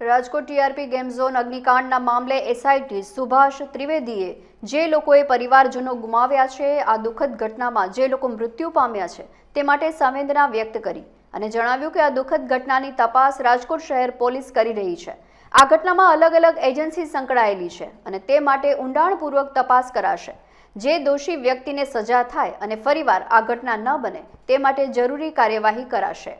Rajkot TRP game zone અગ્નિકાંડના મામલે SIT Subhash ત્રિવેદીએ જે લોકોએ પરિવારજનો ગુમાવ્યા છે, આ દુઃખદ ઘટનામાં જે લોકો મૃત્યુ પામ્યા છે, તે માટે સંવેદના વ્યક્ત કરી અને જણાવ્યું કે આ દુઃખદ ઘટનાની તપાસ રાજકોટ શહેર પોલીસ કરી રહી છે. આ ઘટનામાં અલગ અલગ એજન્સી સંકળાયેલી છે અને તે માટે ઊંડાણપૂર્વક તપાસ કરાશે. જે દોષી વ્યક્તિને સજા થાય અને ફરીવાર આ ઘટના ન બને તે માટે જરૂરી કાર્યવાહી કરાશે.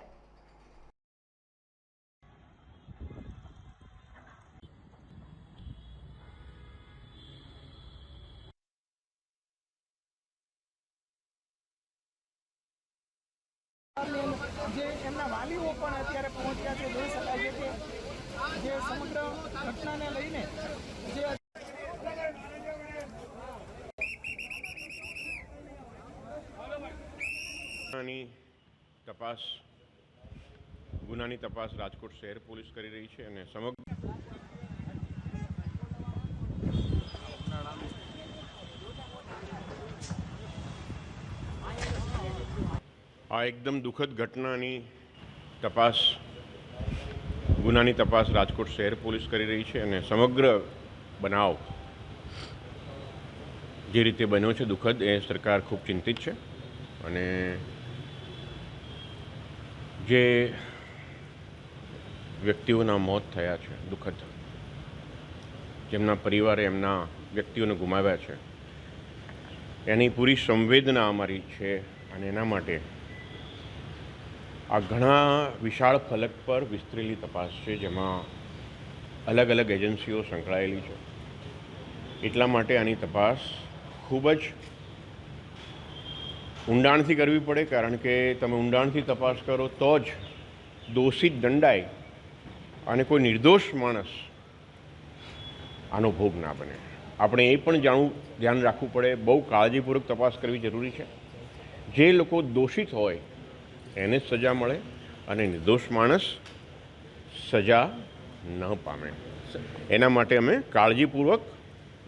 જે એમના વાલીઓ પણ અત્યારે પહોંચ્યા છે, જોઈ શકાય છે કે જે સમગ્ર ઘટનાને લઈને જે ગુનાની તપાસ ગુનાની તપાસ રાજકોટ શહેર પોલીસ કરી રહી છે અને સમગ્ર આ એકદમ દુઃખદ ઘટનાની તપાસ, ગુનાની તપાસ રાજકોટ શહેર પોલીસ કરી રહી છે અને સમગ્ર બનાવ જે રીતે બન્યો છે દુઃખદ, એ સરકાર ખૂબ ચિંતિત છે. અને જે વ્યક્તિઓના મોત થયા છે, દુઃખદ, જેમના પરિવારે એમના વ્યક્તિઓને ગુમાવ્યા છે, એની પૂરી સંવેદના અમારી છે અને એના માટે આ ઘણા વિશાળ ફલક પર વિસ્તરેલી તપાસ છે, જેમાં અલગ અલગ એજન્સીઓ સંકળાયેલી છે. એટલા માટે આની તપાસ ખૂબ જ ઊંડાણથી કરવી પડે, કારણ કે તમે ઊંડાણથી તપાસ કરો તો જ દોષિત દંડાય અને કોઈ નિર્દોષ માણસ આનો ભોગ ના બને. આપણે એ પણ જાણવું, ધ્યાન રાખવું પડે, બહુ કાળજીપૂર્વક તપાસ કરવી જરૂરી છે. જે લોકો દોષિત હોય એને જ સજા મળે અને નિર્દોષ માણસ સજા ન પામે. એના માટે અમે કાળજીપૂર્વક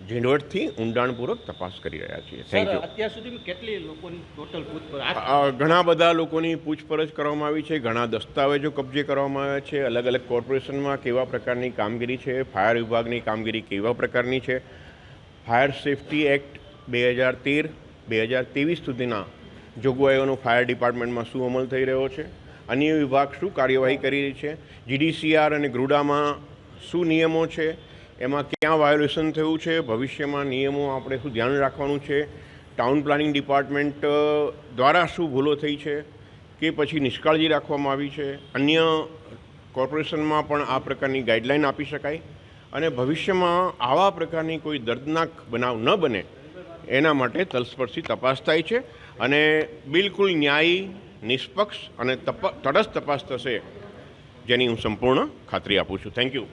ઝીણવટથી ઊંડાણપૂર્વક તપાસ કરી રહ્યા છીએ. થેન્ક યુ અત્યાર સુધી કેટલી લોકોની ટોટલ પૂછપરછ? ઘણા બધા લોકોની પૂછપરછ કરવામાં આવી છે. ઘણા દસ્તાવેજો કબજે કરવામાં આવ્યા છે. અલગ અલગ કોર્પોરેશનમાં કેવા પ્રકારની કામગીરી છે? ફાયર વિભાગની કામગીરી કેવા પ્રકારની છે? ફાયર સેફટી એક્ટ બે હજાર તેર બે હજાર ત્રેવીસ સુધીના જોગવાઈઓનો ફાયર ડિપાર્ટમેન્ટમાં શું અમલ થઈ રહ્યો છે? અન્ય વિભાગ શું કાર્યવાહી કરી રહી છે? જીડીસીઆર અને ગ્રુડામાં શું નિયમો છે? એમાં ક્યાં વાયોલેશન થયું છે? ભવિષ્યમાં નિયમો આપણે શું ધ્યાન રાખવાનું છે? ટાઉન પ્લાનિંગ ડિપાર્ટમેન્ટ દ્વારા શું ભૂલો થઈ છે? કે પછી નિષ્કાળજી રાખવામાં આવી છે? અન્ય કોર્પોરેશનમાં પણ આ પ્રકારની ગાઈડલાઇન આપી શકાય? અને ભવિષ્યમાં આવા પ્રકારની કોઈ દર્દનાક બનાવ ન બને એના માટે તલસ્પર્શી તપાસ થાય છે અને બિલકુલ ન્યાયી, નિષ્પક્ષ અને તપ, તટસ્થ તપાસ થશે, જેની હું સંપૂર્ણ ખાતરી આપું છું. Thank you